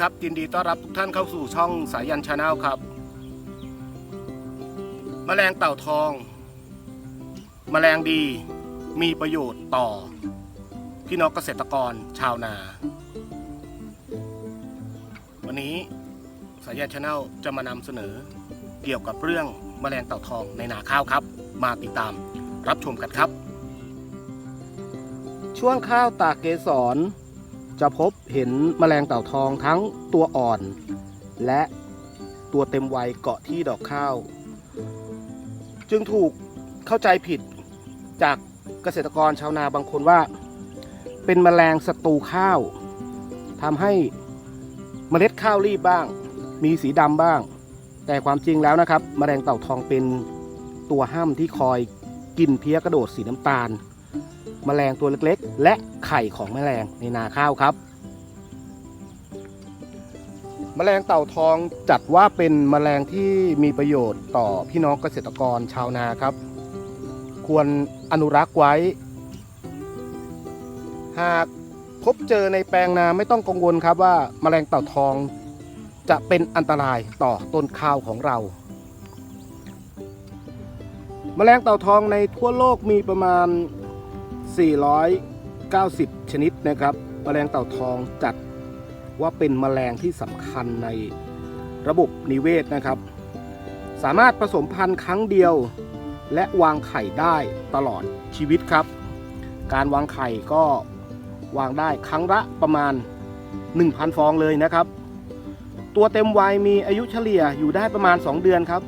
ครับยินดีต้อนรับทุกท่านเข้าสู่ช่องสายันชาแนลครับแมลงเต่าทองแมลงดีมีประโยชน์ต่อ พี่น้องเกษตรกรชาวนา วันนี้สายันชาแนลจะมานำเสนอเกี่ยวกับเรื่องแมลงเต่าทองในนาข้าวครับ มาติดตามรับชมกันครับ ช่วงข้าวตากเกสร จะพบเห็นแมลงเต่าทองทั้งตัวอ่อน และตัวเต็มวัยเกาะที่ดอกข้าว จึงถูกเข้าใจผิดจากเกษตรกรชาวนาบางคนว่า เป็นแมลงศัตรูข้าวทำให้เมล็ดข้าวรีบบ้าง มีสีดำบ้าง แต่ความจริงแล้วนะครับ แมลงเต่าทองเป็นตัวห้ามที่คอยกินเพี้ยกระโดดสีน้ำตาล แมลงตัวเล็กๆ และไข่ของแมลงในนาข้าวครับแมลงเต่าทองจัดว่าเป็นแมลงที่มีประโยชน์ต่อพี่น้องเกษตรกรชาวนาครับ ควรอนุรักษ์ไว้ หากพบเจอในแปลงนาไม่ต้องกังวลครับว่าแมลงเต่าทองจะเป็นอันตรายต่อต้นข้าวของเราแมลงเต่าทองในทั่วโลกมีประมาณ 490 ชนิดนะครับแมลงเต่าทองจัดว่าเป็นแมลงที่สำคัญในระบบนิเวศนะครับ สามารถผสมพันธุ์ครั้งเดียว และวางไข่ได้ตลอดชีวิตครับ การวางไข่ก็วางได้ครั้งละประมาณ 1,000 ฟองเลยนะครับ ตัวเต็มวัยมีอายุเฉลี่ยอยู่ได้ประมาณ 2 เดือนครับ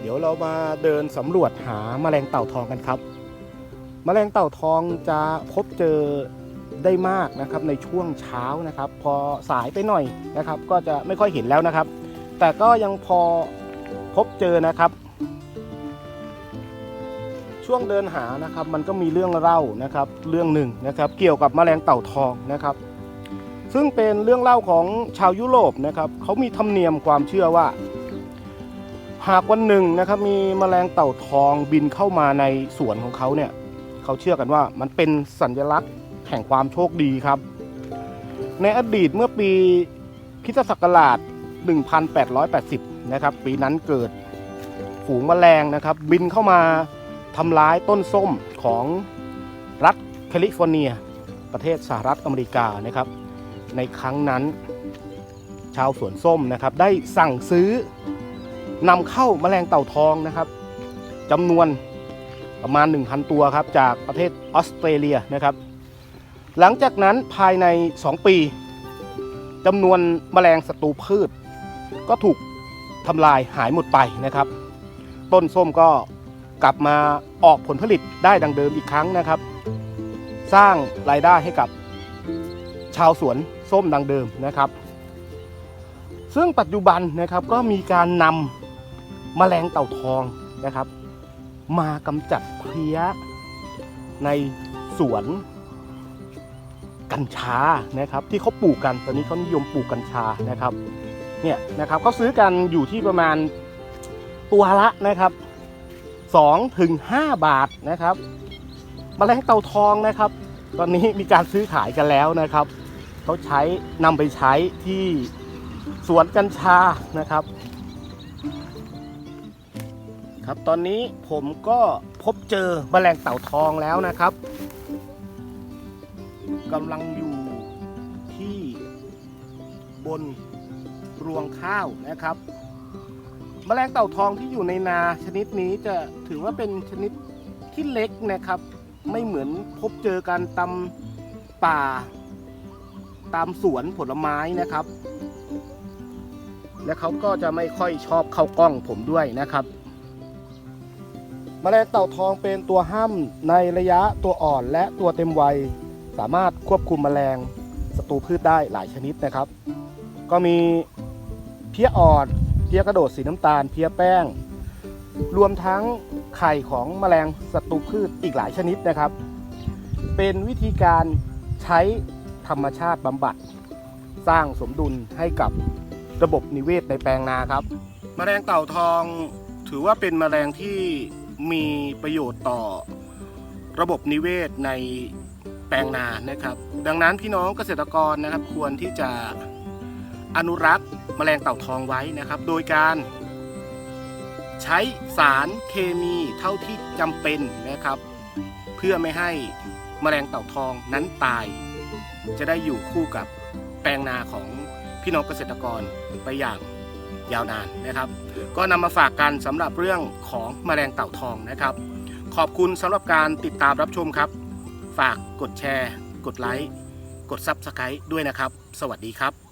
เดี๋ยวเรามาเดินสำรวจหาแมลงเต่าทองกันครับ แมลงเต่าทองจะพบเจอได้มากนะครับในช่วงเช้านะครับ พอสายไปหน่อยนะครับ ก็จะไม่ค่อยเห็นแล้วนะครับ แต่ก็ยังพอพบเจอนะครับ ช่วงเดินหานะครับ มันก็มีเรื่องเล่านะครับ เรื่องหนึ่งนะครับ เกี่ยวกับแมลงเต่าทองนะครับ ซึ่งเป็นเรื่องเล่าของชาวยุโรปนะครับเขามีธรรมเนียมความเชื่อว่าหากวันหนึ่งนะครับมีแมลงเต่าทองบินเข้ามาในสวนของเขาเนี่ย เขาเชื่อกันว่า มันเป็นสัญลักษณ์แห่งความโชคดีครับ ในอดีตเมื่อปีคิศักราช 1880 นะครับ ปีนั้นเกิดฝูงแมลงนะครับ บินเข้ามาทำร้ายต้นส้มของรัฐแคลิฟอร์เนีย ประเทศสหรัฐอเมริกานะครับ ในครั้งนั้นชาวสวนส้มนะครับ ได้สั่งซื้อนำเข้าแมลงเต่าทองนะครับจำนวน ประมาณ 1,000 ตัวครับจากประเทศออสเตรเลียนะครับ หลังจากนั้นภายใน 2 ปีจำนวนแมลงศัตรูพืช ก็ถูกทำลายหายหมดไปนะครับ ต้นส้มก็กลับมาออกผลผลิตได้ดังเดิมอีกครั้งนะครับ สร้างรายได้ให้กับชาวสวนส้มดังเดิมนะครับ ซึ่งปัจจุบันนะครับก็มีการนำแมลงเต่าทองนะครับ มากำจัดเพลี้ยในสวนกัญชานะครับ ที่เขาปลูกกันตอนนี้เขานิยมปลูกกัญชานะครับเนี่ยนะครับเขาซื้อกันอยู่ที่ประมาณตัวละนะครับ2ถึง5บาทนะครับมแมลงเต่าทองนะครับ ตอนนี้มีการซื้อขายกันแล้วนะครับเขาใช้นำไปใช้ที่สวนกัญชานะครับ ครับ ตอนนี้ผมก็พบเจอแมลงเต่าทองแล้วนะครับกำลังอยู่ที่บนรวงข้าวนะครับ แมลงเต่าทองที่อยู่ในนาชนิดนี้จะถือว่าเป็นชนิดที่เล็กนะครับ ไม่เหมือนพบเจอกันตามป่า ตามสวนผลไม้นะครับ และเขาก็จะไม่ค่อยชอบเข้ากล้องผมด้วยนะครับ แมลงเต่าทองเป็นตัวห้ามในระยะตัวอ่อนและตัวเต็มวัย สามารถควบคุมแมลงศัตรูพืชได้หลายชนิดนะครับ ก็มีเพี้ยอ่อนเพี้ยกระโดดสีน้ำตาล เพี้ยแป้ง รวมทั้งไข่ของแมลงศัตรูพืชอีกหลายชนิดนะครับ เป็นวิธีการใช้ธรรมชาติบำบัด สร้างสมดุลให้กับระบบนิเวศในแปลงนาครับแมลงเต่าทองถือว่าเป็นแมลงที่ มีประโยชน์ต่อระบบนิเวศในแปลงนานะครับ ดังนั้นพี่น้องเกษตรกรนะครับ ควรที่จะอนุรักษ์แมลงเต่าทองไว้นะครับ โดยการใช้สารเคมีเท่าที่จำเป็นนะครับ เพื่อไม่ให้แมลงเต่าทองนั้นตาย จะได้อยู่คู่กับแปลงนาของพี่น้องเกษตรกรไปอย่าง ยาวนานนะครับ ก็นำมาฝากกันสำหรับเรื่องของแมลงเต่าทองนะครับ ขอบคุณสำหรับการติดตามรับชมครับ ฝากกดแชร์ กดไลค์ กดซับสไครต์ด้วยนะครับ สวัสดีครับ